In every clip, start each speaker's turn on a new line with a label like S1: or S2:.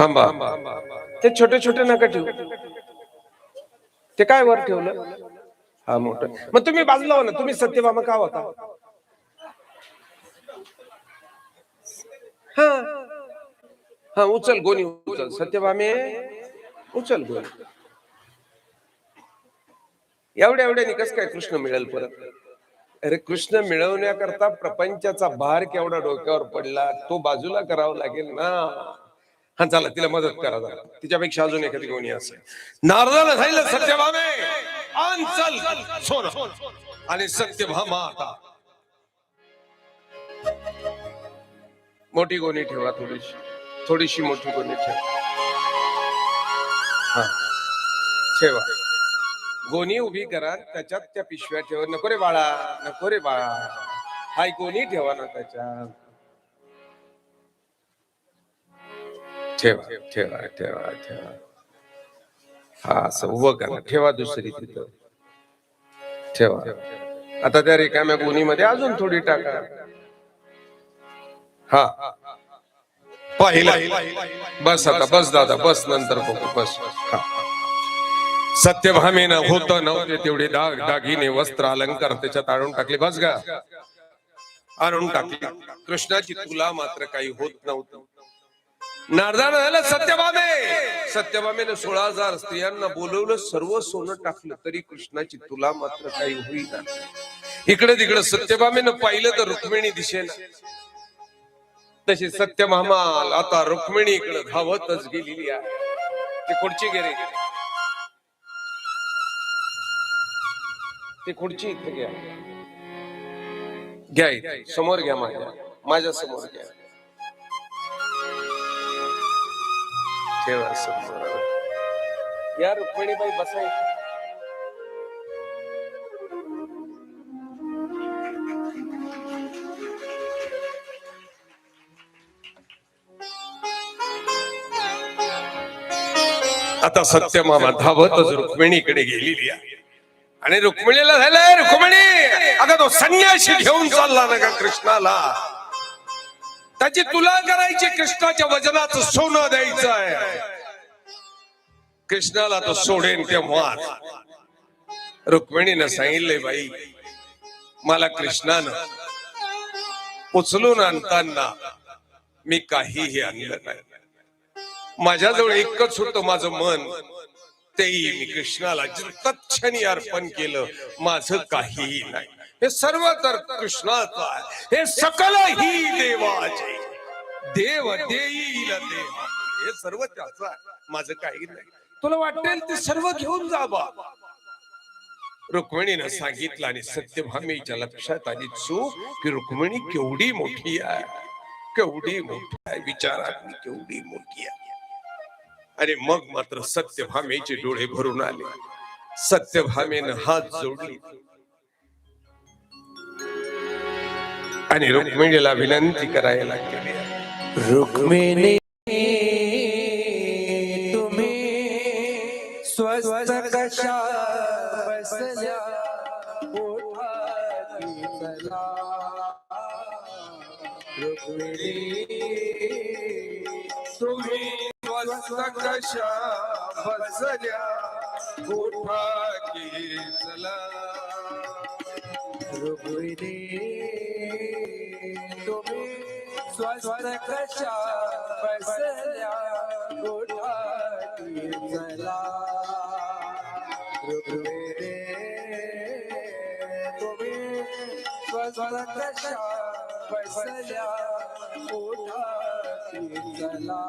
S1: थांबा. ते छोटे छोटे नका ठेवू. ते काय वर ठेवलं? हा मोठ. मग तुम्ही बाजूला हो ना. तुम्ही सत्यभामा का होता? हा. हा उचल गोणी उचल. सत्यभामे उचल गोणी. एवढ्या एवढ्या निकस काय कृष्ण मिळेल परत? अरे कृष्ण मिळवण्याकरता प्रपंचाचा भार केवढा डोक्यावर पडला? तो बाजूला करावा लागेल ना. हा चला तिला मदत करा जरा. तिच्यापेक्षा अजून एखादी कोणी असेल. नारदाला झालं सत्यभामे. आण चल आणि सत्यभामा आता. मोठी गोणी ठेवा थोडीशी. थोडीशी मोठी गोणी ठेवा. हा. ठेवा. गोणी उभी करा त्याच्यात त्या पिशव्या ठेवा. नको रे बाळा नको रे बाळा. हाय गोणी ठेवा ना त्याच्यात. ठेवा ठेवा ठेवा ठेवा. हा असं उभं करा. ठेवा दुसरी तिथं. ठेवा. आता त्या रिकाम्या गोणीमध्ये अजून थोडी टाका. हा. पाहिला. बस आता बस दादा बस नंतर बघू बस. हा. सत्यभामेनं होत नव्हते तेवढे दाग दागिने वस्त्र अलंकार त्याच्यात आणून टाकले. बस गा. आणून टाकले. कृष्णाची तुला मात्र काही होत नव्हतं. नारदानं झालं सत्यभामे. सत्यभामेनं सोळा हजार स्त्रियांना बोलवलं सर्व सोनं टाकलं तरी कृष्णाची तुला मात्र काही होईना. इकडे तिकडे सत्यभामेनं पाहिलं तर रुक्मिणी दिसेना. तशी सत्यभामाल आता रुक्मिणी इकडे धावतच गेलेली आहे. ती खुर्ची गेली ती खुर्ची इथे घ्या. घ्या समोर घ्या माझ्या. माझ्यासमोर घ्या. ठेवा समोर या रुक्मिणीबाई बसाय आता सत्यमामा धावतच रुक्मिणीकडे गेलेली आहे. आणि रुक्मिणीला झालंय रुक्मिणी अगं तो संन्याशी घेऊन चालला ना का कृष्णाला. त्याची तुला करायची कृष्णाच्या वजनाचं सोनं द्यायचं आहे कृष्णाला तो सोडेन तेव्हा. रुक्मिणीनं सांगितलंय बाई मला कृष्णानं उचलून आणताना मी काहीही आणलं नाही. माझ्याजवळ एकच होतं माझं मन. तेही मी कृष्णाला तत्क्षणी अर्पण केलं. माझं काहीही नाही. हे सर्व तर कृष्णाचं आहे. हे सकल ही देवाचे देव देईल देव. हे सर्व त्याचं आहे. माझं काही नाही. तुला वाटेल ते सर्व घेऊन जा बा. रुक्मिणीनं सांगितलं आणि सत्यभामेच्या लक्षात आली चूक की रुक्मिणी केवढी मोठी आहे. केवढी मोठी आहे. विचारात मी केवढी मोठी आहे. आणि मग मात्र सत्यभामेचे डोळे भरून आले. सत्यभामेनं हात जोडली. आणि रुक्मिणीला विनंती करायला केली
S2: रुक्मिणी तुम्ही स्वस्त कशा बसल्या रुक्मिणी तुम्ही
S1: स्वस्त कशा बसल्या उठा की चला
S2: रुक्मिणी स्वस्त कशा बसल्या पोटाची चला. रुक्मिणी तुम्ही स्वस्त कशा बसल्या पोटाची चला.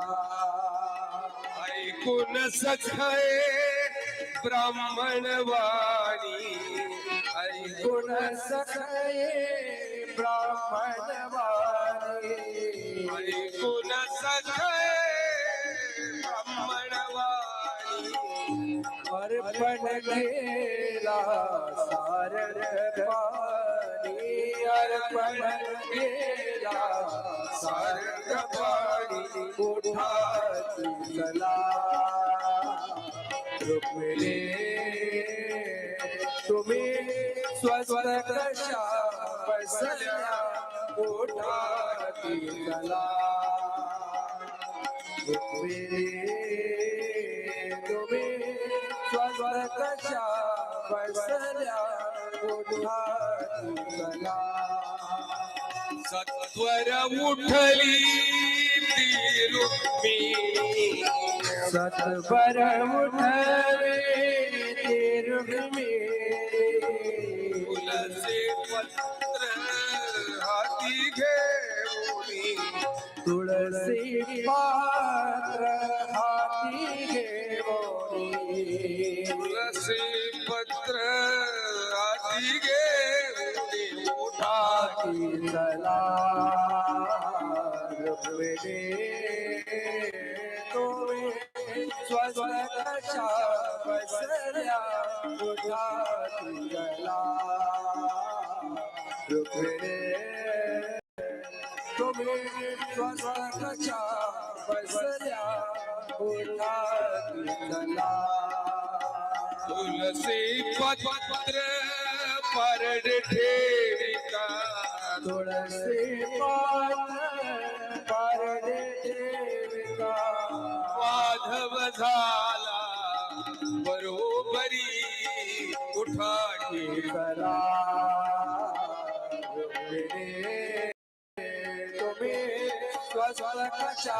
S1: ऐकून सखाय ब्राह्मण वाणी
S2: ऐकून सखाये ब्राह्मणवाणी.
S1: ऐकून सखाय ब्राह्मण
S2: अर्पण केला सारर पाणी अर्पण केला सारर पाणी उठाची चला रुक्मिणी तुम्ही स्वस्त कशा बसल्या उठाची चला. तुम्ही स्वस्वरकशा बसल्या उठाती कला
S1: सत्वर उठली
S2: उठवे ते रुक्मिणी
S1: तुलसी पत्र हाती
S2: तुळसी पात्र हाती
S1: तुलसी पत्र हाती घेऊनी उठा
S2: की चला रुक्मिणी तुम्ही स्वस्वरकशा बसल्या उठाती कला रुक्मिणी तुम्ही बसल्या
S1: तुलसी पत्र परड ठेविका
S2: तुळसी पात्र परडे ठेविका
S1: माधव झाला बरोबरी उठाठी
S2: करा तुम्ही स्वस्वरकशा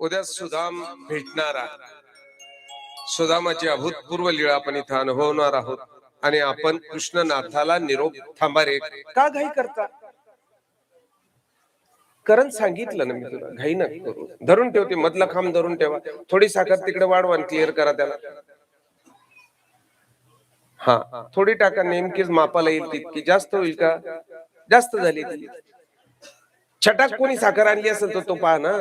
S1: उद्या सुदाम भेटणार आहे. सुदामाची अभूतपूर्व लीळा आपण इथं अनुभवणार आहोत. आणि आपण कृष्णनाथाला निरोप थांबारे का घाई करता? कारण सांगितलं ना मी तुला घाई न करू. धरून ठेवते मधला खांब धरून ठेवा. थोडी साखर तिकडे वाढवा क्लिअर करा त्याला. हा थोडी टाका नेमकीच मापाला येईल तितकी. जास्त होईल का? जास्त झाली. छटाक कोणी साखर आणली असेल तर तो पहा ना.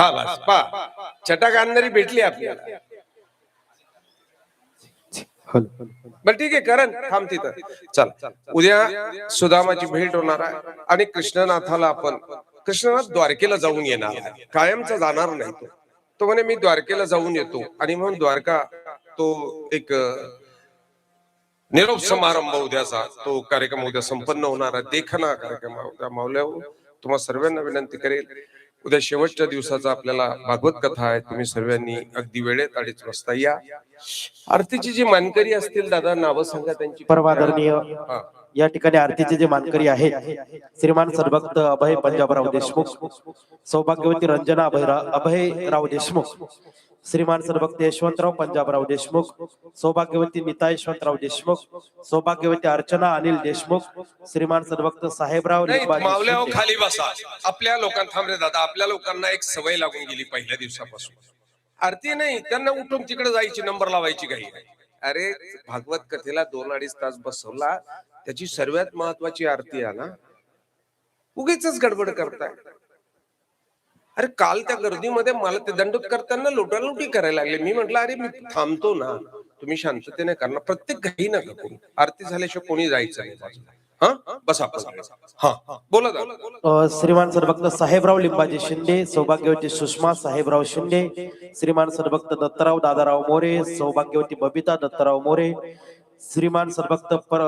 S1: हा बस छटाक आणणारी भेटली आपल्याला. बर ठीक आहे करण थांब तिथं. चल. उद्या सुदामाची भेट होणार आहे आणि कृष्णनाथाला आपण कृष्णनाथ द्वारकेला जाऊन येणार. कायमचा जाणार नाही तो. तो म्हणे मी द्वारकेला जाऊन येतो. आणि म्हणून द्वारका तो एक निरोप समारंभ उद्याचा तो कार्यक्रम उद्या संपन्न होणार आहे. देखना कार्यक्रम उद्या तुम्हा सर्वांना विनंती करेल. उद्या शेवटच्या दिवसाचा आपल्याला भागवत कथा आहे. तुम्ही सर्वांनी अगदी वेळेत अडीच वाजता या. आरतीची जी मानकरी असतील दादा नावं सांगा त्यांची.
S3: परमादरणीय
S1: हा.
S3: या ठिकाणी आरतीचे जे मानकरी आहेत श्रीमान सद्भक्त अभय पंजाबराव देशमुख सौभाग्यवती रंजना अभयरा अभयराव देशमुख श्रीमान सद्भक्त यशवंतराव पंजाबराव देशमुख सौभाग्यवती नीता यशवंतराव देशमुख सौभाग्यवती अर्चना अनिल देशमुख श्रीमान सद्भक्त साहेबराव
S1: मावल्यावर
S3: शिंदे.
S1: खाली बसा. आपल्या लोकांना थांबरे दादा आपल्या लोकांना एक सवय लागून गेली पहिल्या दिवसापासून. आरती नाही त्यांना उठून तिकडे जायची नंबर लावायची काही अरे भागवत कथेला दोन अडीच तास बसवला त्याची सर्वात महत्वाची आरती आहे ना. उगीच गडबड करताय. अरे काल त्या गर्दीमध्ये मला ते दंडोत करताना लोटालोटी करायला लागले. मी म्हंटल अरे मी थांबतो ना. तुम्ही शांततेने करणार प्रत्येक घाई नका करू. आरती झाल्याशिवाय कोणी जायचं नाही बसा बोला
S3: श्रीमान सरभक्त साहेबराव लिंबाजी शिंदे सौभाग्यवती सुषमा साहेबराव शिंदे श्रीमान सरभक्त दत्तराव दादाराव मोरे सौभाग्यवती बबिता दत्तराव मोरे श्रीमान सरभक्त पर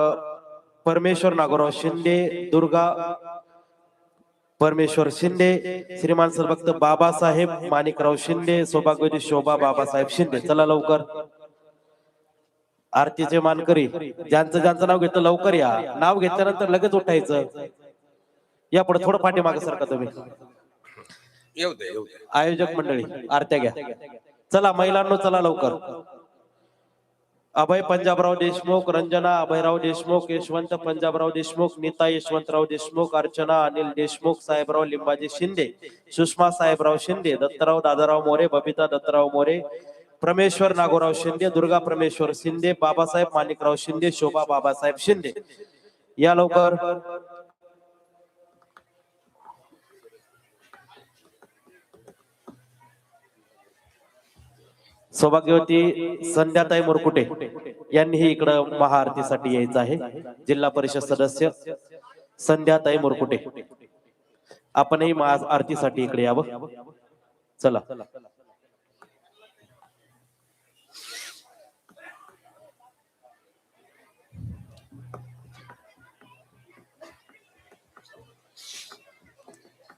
S3: परमेश्वर नागोराव शिंदे दुर्गा परमेश्वर शिंदे श्रीमान सद्भक्त बाबासाहेब माणिकराव शिंदे सौभाग्यवती शोभा बाबासाहेब शिंदे. चला लवकर. आरतीचे मानकरी ज्यांचं ज्यांचं नाव घेतलं लवकर या. नाव घेतल्यानंतर लगेच उठायचं. या पुढे थोडं पाठीमागे सारखा तुम्ही? आयोजक मंडळी आरत्या घ्या. चला महिलांनो चला लवकर. अभय पंजाबराव देशमुख रंजना अभयराव देशमुख यशवंत पंजाबराव देशमुख नीता यशवंतराव देशमुख अर्चना अनिल देशमुख साहेबराव लिंबाजी शिंदे सुषमा साहेबराव शिंदे दत्तराव दादाराव मोरे बबिता दत्तराव मोरे परमेश्वर नागोराव शिंदे दुर्गा परमेश्वर शिंदे बाबासाहेब माणिकराव शिंदे शोभा बाबासाहेब शिंदे. या लवकर सौभाग्यवती संध्याताई मुरकुटे यांनीही इकडं महाआरतीसाठी यायचं आहे. जिल्हा परिषद सदस्य संध्याताई मुरकुटे. आपणही महाआरतीसाठी इकडे यावं. चला.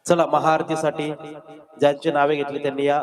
S3: चला महाआरतीसाठी ज्यांची नावे घेतली त्यांनी या